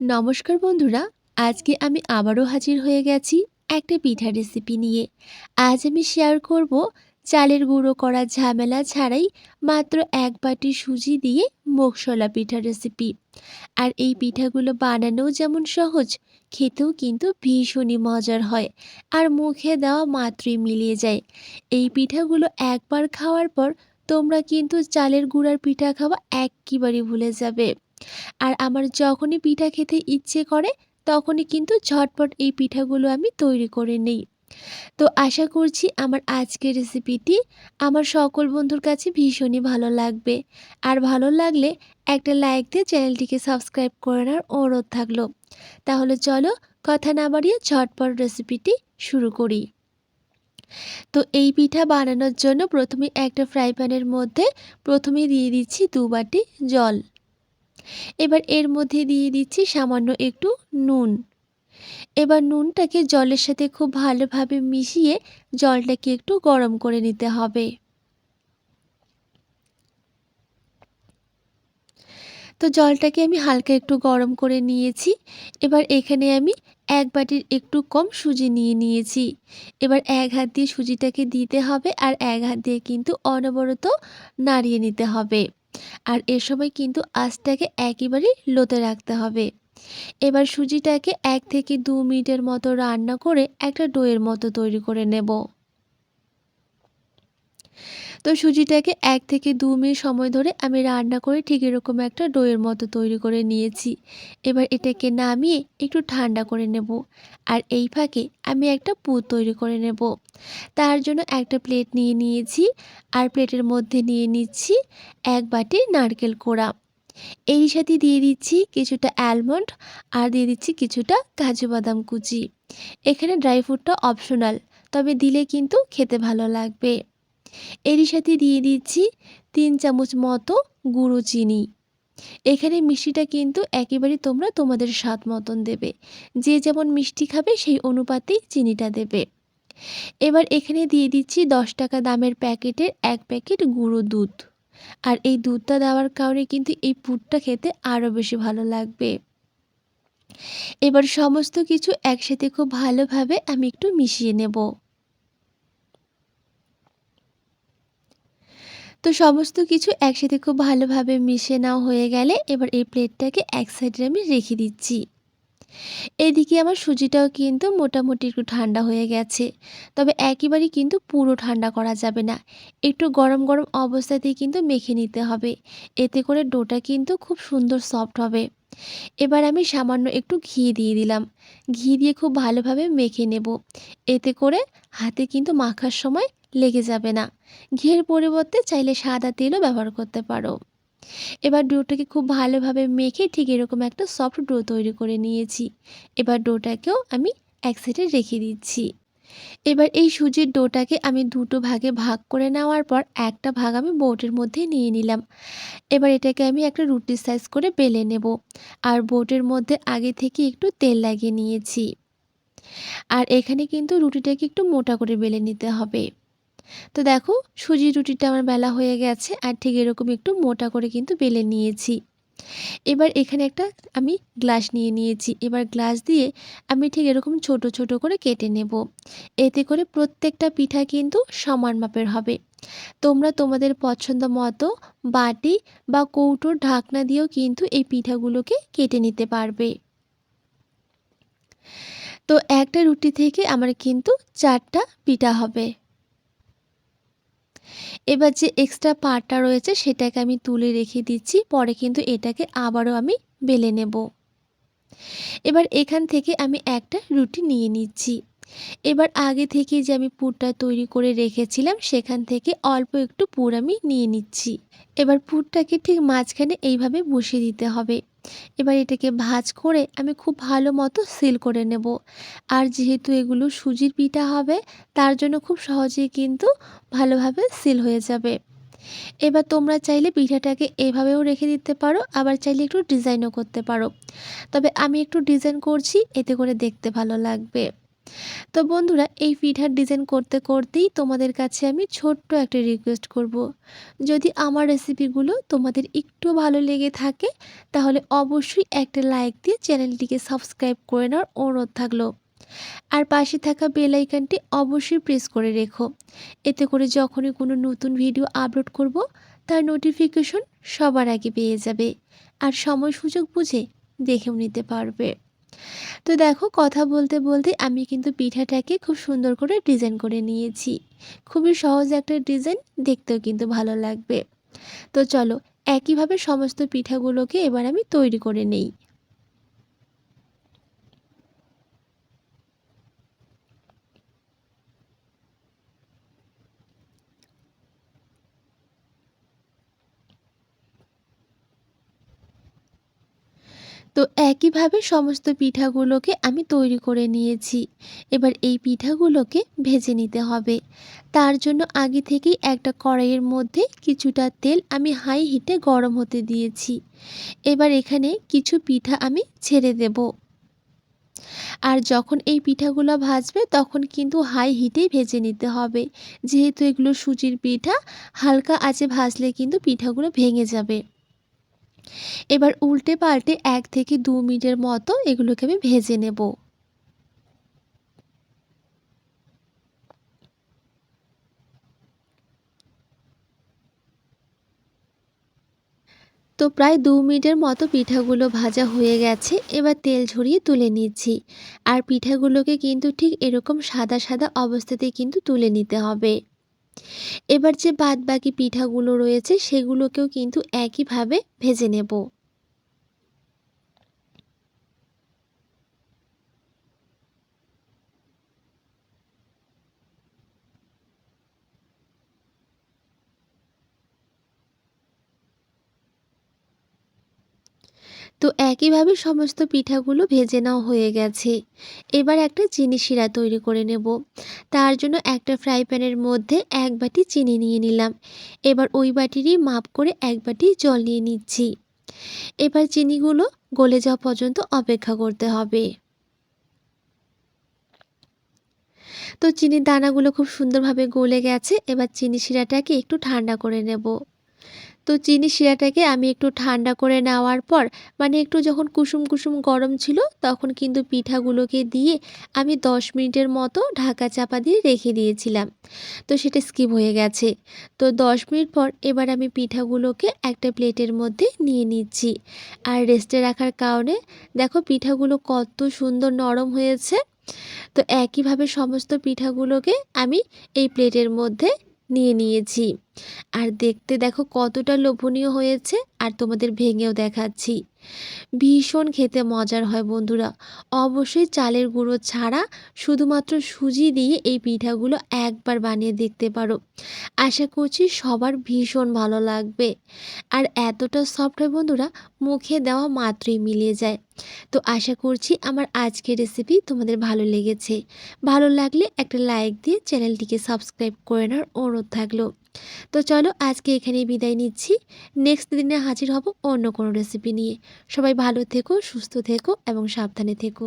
নমস্কার বন্ধুরা, আজকে আমি আবারও হাজির হয়ে গেছি একটা পিঠা রেসিপি নিয়ে। আজ আমি শেয়ার করব চালের গুঁড়ো করা ঝামেলা ছাড়াই মাত্র এক বাটি সুজি দিয়ে মোগশলা পিঠা রেসিপি আর এই পিঠাগুলো বানানোও যেমন সহজ, খেতেও কিন্তু ভীষণই মজার হয় আর মুখে দেওয়া মাত্রই মিলিয়ে যায়। এই পিঠাগুলো একবার খাওয়ার পর তোমরা কিন্তু চালের গুঁড়ার পিঠা খাওয়া একেবারেই ভুলে যাবে। আর আমার যখনই পিঠা খেতে ইচ্ছে করে, তখনই কিন্তু ঝটপট এই পিঠাগুলো আমি তৈরি করে নিই। তো আশা করছি আমার আজকের রেসিপিটি আমার সকল বন্ধুর কাছে ভীষণই ভালো লাগবে। আর ভালো লাগলে একটা লাইক দিয়ে চ্যানেলটিকে সাবস্ক্রাইব করে নেওয়ার অনুরোধ থাকল। তাহলে চলো কথা না বাড়িয়ে ঝটপট রেসিপিটি শুরু করি। তো এই পিঠা বানানোর জন্য প্রথমে একটা ফ্রাই প্যানের মধ্যে প্রথমে দিয়ে দিচ্ছি দু বাটি জল। এবার এর মধ্যে দিয়ে দিচ্ছি সামান্য একটু নুন। এবার নুনটাকে জলের সাথে খুব ভালোভাবে মিশিয়ে জলটাকে একটু গরম করে নিতে হবে। তো জলটাকে আমি হালকা একটু গরম করে নিয়েছি। এবার এখানে আমি এক বাটির একটু কম সুজি নিয়ে নিয়েছি। এবার এক হাত দিয়ে সুজিটাকে দিতে হবে আর এক হাত দিয়ে কিন্তু অনবরত নাড়িয়ে নিতে হবে। আর এ সময় কিন্তু আঁচটাকে একেবারেই লোতে রাখতে হবে। এবার সুজিটাকে এক থেকে দু মিনিটের মতো রান্না করে একটা ডোয়ের মতো তৈরি করে নেব। তো সুজিটাকে এক থেকে দু মিনিট সময় ধরে আমি রান্না করে ঠিক এরকম একটা ডোয়ের মতো তৈরি করে নিয়েছি। এবার এটাকে নামিয়ে একটু ঠান্ডা করে নেব আর এই ফাঁকে আমি একটা পুর তৈরি করে নেব। তার জন্য একটা প্লেট নিয়ে নিয়েছি আর প্লেটের মধ্যে নিয়ে নিচ্ছি এক বাটি নারকেল কোড়া। এই সাথে দিয়ে দিচ্ছি কিছুটা অ্যালমন্ড আর দিয়ে দিচ্ছি কিছুটা কাজু বাদাম কুচি। এখানে ড্রাই ফ্রুটটা অপশনাল, তবে দিলে কিন্তু খেতে ভালো লাগবে। এরই সাথে দিয়ে দিচ্ছি তিন চামচ মতো গুঁড়ো চিনি। এখানে মিষ্টিটা কিন্তু একেবারে তোমরা তোমাদের স্বাদ মতন দেবে। যে যেমন মিষ্টি খাবে, সেই অনুপাতেই চিনিটা দেবে। এবার এখানে দিয়ে দিচ্ছি দশ টাকা দামের প্যাকেটের এক প্যাকেট গুঁড়ো দুধ। আর এই দুধটা দেওয়ার কারণে কিন্তু এই পুরটা খেতে আরও বেশি ভালো লাগবে। এবার সমস্ত কিছু একসাথে খুব ভালোভাবে আমি একটু মিশিয়ে নেব। তো সমস্ত কিছু একসাথে খুব ভালোভাবে মিশে নেওয়া হয়ে গেলে এবার এই প্লেটটাকে এক সাইডে আমি রেখে দিচ্ছি। এদিকে আমার সুজিটাও কিন্তু মোটামুটি একটু ঠান্ডা হয়ে গেছে, তবে একেবারেই কিন্তু পুরো ঠান্ডা করা যাবে না। একটু গরম গরম অবস্থাতেই কিন্তু মেখে নিতে হবে, এতে করে ডোটা কিন্তু খুব সুন্দর সফট হবে। এবার আমি সামান্য একটু ঘি দিয়ে দিলাম। ঘি দিয়ে খুব ভালোভাবে মেখে নেব, এতে করে হাতে কিন্তু মাখার সময় লেগে যাবে না। ঘিয়ের পরিবর্তে চাইলে সাদা তেলও ব্যবহার করতে পারো। এবার ডোটাকে খুব ভালোভাবে মেখে ঠিক এরকম একটা সফট ডো তৈরি করে নিয়েছি। এবার ডোটাকেও আমি এক সাইডে রেখে দিচ্ছি। এবার এই সুজির ডোটাকে আমি দুটো ভাগে ভাগ করে নেওয়ার পর একটা ভাগ আমি বোটের মধ্যে নিয়ে নিলাম। এবার এটাকে আমি একটা রুটির সাইজ করে বেলে নেব। আর বোটের মধ্যে আগে থেকে একটু তেল লাগিয়ে নিয়েছি। আর এখানে কিন্তু রুটিটাকে একটু মোটা করে বেলে নিতে হবে। তো দেখো, সুজি রুটিটা আমার বেলা হয়ে গেছে, আর ঠিক এরকম একটু মোটা করে কিন্তু বেলে নিয়েছি। এবার এখানে একটা আমি গ্লাস নিয়ে নিয়েছি। এবার গ্লাস দিয়ে আমি ঠিক এরকম ছোট ছোট করে কেটে নেব। এতে করে প্রত্যেকটা পিঠা কিন্তু সমান মাপের হবে। তোমরা তোমাদের পছন্দ মতো বাটি বা কৌটোর ঢাকনা দিয়েও কিন্তু এই পিঠাগুলোকে কেটে নিতে পারবে। তো একটা রুটি থেকে আমার কিন্তু চারটা পিঠা হবে। এবার যে এক্সট্রা পাটটা রয়েছে সেটাকে আমি তুলে রেখে দিচ্ছি, পরে কিন্তু এটাকে আবারও আমি বেলে নেব। এবার এখান থেকে আমি একটা রুটি নিয়ে নিচ্ছি। এবার আগে থেকে যে আমি পুরটা তৈরি করে রেখেছিলাম, সেখান থেকে অল্প একটু পুর আমি নিয়ে নিচ্ছি। এবার পুরটাকে ঠিক মাঝখানে এইভাবে বসিয়ে দিতে হবে। এবার এটাকে ভাজ করে আমি খুব ভালো মতো সিল করে নেব। আর যেহেতু এগুলো সুজির পিঠা হবে, তার জন্য খুব সহজেই কিন্তু ভালোভাবে সিল হয়ে যাবে। এবার তোমরা চাইলে পিঠাটাকে এভাবেও রেখে দিতে পারো, আবার চাইলে একটু ডিজাইনও করতে পারো। তবে আমি একটু ডিজাইন করছি, এতে করে দেখতে ভালো লাগবে। তো বন্ধুরা, এই পিঠার ডিজাইন করতে করতেই তোমাদের কাছে আমি ছোট্ট একটা রিকোয়েস্ট করব। যদি আমার রেসিপিগুলো তোমাদের একটু ভালো লেগে থাকে, তাহলে অবশ্যই একটা লাইক দিয়ে চ্যানেলটিকে সাবস্ক্রাইব করে নেওয়ার অনুরোধ থাকল। আর পাশে থাকা বেল আইকনটি অবশ্যই প্রেস করে রেখো। এতে করে যখনই কোনো নতুন ভিডিও আপলোড করব, তার নোটিফিকেশন সবার আগে পেয়ে যাবে। আর সময় সুযোগ বুঝে দেখেও নিতে পারবে। তো দেখো কথা বলতে বলতে আমি কিন্তু পিঠাটাকে খুব সুন্দর করে ডিজাইন করে নিয়েছি। খুবই সহজ একটা ডিজাইন দেখতেও কিন্তু ভালো লাগবে। তো চলো, একইভাবে সমস্ত পিঠাগুলোকে এবার আমি তৈরি করে নেই। তো একইভাবে সমস্ত পিঠাগুলোকে আমি তৈরি করে নিয়েছি। এবার এই পিঠাগুলোকে ভেজে নিতে হবে। তার জন্য আগে থেকেই একটা কড়াইয়ের মধ্যে কিছুটা তেল আমি হাই হিটে গরম হতে দিয়েছি। এবার এখানে কিছু পিঠা আমি ছেড়ে দেব। আর যখন এই পিঠাগুলো ভাজবে তখন কিন্তু হাই হিটেই ভেজে নিতে হবে। যেহেতু এগুলো সুজির পিঠা, হালকা আঁচে ভাজলে কিন্তু পিঠাগুলো ভেঙে যাবে। এবার উল্টে পাল্টে এক থেকে দু মিনিটের মতো এগুলোকে আমি ভেজে নেব। তো প্রায় দু মিনিটের মতো পিঠাগুলো ভাজা হয়ে গেছে, এবার তেল ঝরিয়ে তুলে নিচ্ছি। আর পিঠাগুলোকে কিন্তু ঠিক এরকম সাদা সাদা অবস্থাতে কিন্তু তুলে নিতে হবে। এবার যে বাদ বাকি পিঠাগুলো রয়েছে সেগুলোকেও কিন্তু একইভাবে ভেজে নেব। তো একইভাবে সমস্ত পিঠাগুলো ভেজে নেওয়া হয়ে গেছে। এবার একটা চিনি শিরা তৈরি করে নেব। তার জন্য একটা ফ্রাই প্যানের মধ্যে এক বাটি চিনি নিয়ে নিলাম। এবার ওই বাটিরই মাপ করে এক বাটি জল নিয়ে নিচ্ছি। এবার চিনিগুলো গলে যাওয়া পর্যন্ত অপেক্ষা করতে হবে। তো চিনির দানাগুলো খুব সুন্দরভাবে গলে গেছে। এবার চিনি শিরাটাকে একটু ঠান্ডা করে নেব। তো চিনি শিরাটাকে আমি একটু ঠান্ডা করে নেওয়ার পর মানে একটু যখন কুসুম কুসুম গরম ছিল, তখন কিন্তু পিঠাগুলোকে দিয়ে আমি দশ মিনিটের মতো ঢাকা চাপা দিয়ে রেখে দিয়েছিলাম। তো সেটা স্কিপ হয়ে গেছে। তো দশ মিনিট পর এবার আমি পিঠাগুলোকে একটা প্লেটের মধ্যে নিয়ে নিচ্ছি। আর রেস্টে রাখার কারণে, দেখো পিঠাগুলো কত সুন্দর নরম হয়েছে। তো একইভাবে সমস্ত পিঠাগুলোকে আমি এই প্লেটের মধ্যে নিয়ে নিয়েছি। আর দেখতে দেখো কতটা লোভনীয় হয়েছে আর তোমাদের ভেঙেও দেখাচ্ছি। ভীষণ খেতে মজার হয় বন্ধুরা। অবশ্যই চালের গুঁড়ো ছাড়া শুধুমাত্র সুজি দিয়ে এই পিঠাগুলো একবার বানিয়ে দেখতে পারো। আশা করছি সবার ভীষণ ভালো লাগবে। আর এতটা সফট হয় বন্ধুরা, মুখে দেওয়া মাত্রই মিলিয়ে যায়। তো আশা করছি আমার আজকের রেসিপি তোমাদের ভালো লেগেছে। ভালো লাগলে একটা লাইক দিয়ে চ্যানেলটিকে সাবস্ক্রাইব করে নেওয়ার অনুরোধ থাকল। তো চলো আজকে এখানেই বিদায় নিচ্ছি। নেক্সট দিনে হাজির হব অন্য কোনো রেসিপি নিয়ে। সবাই ভালো থেকো, সুস্থ থেকো এবং সাবধানে থেকো।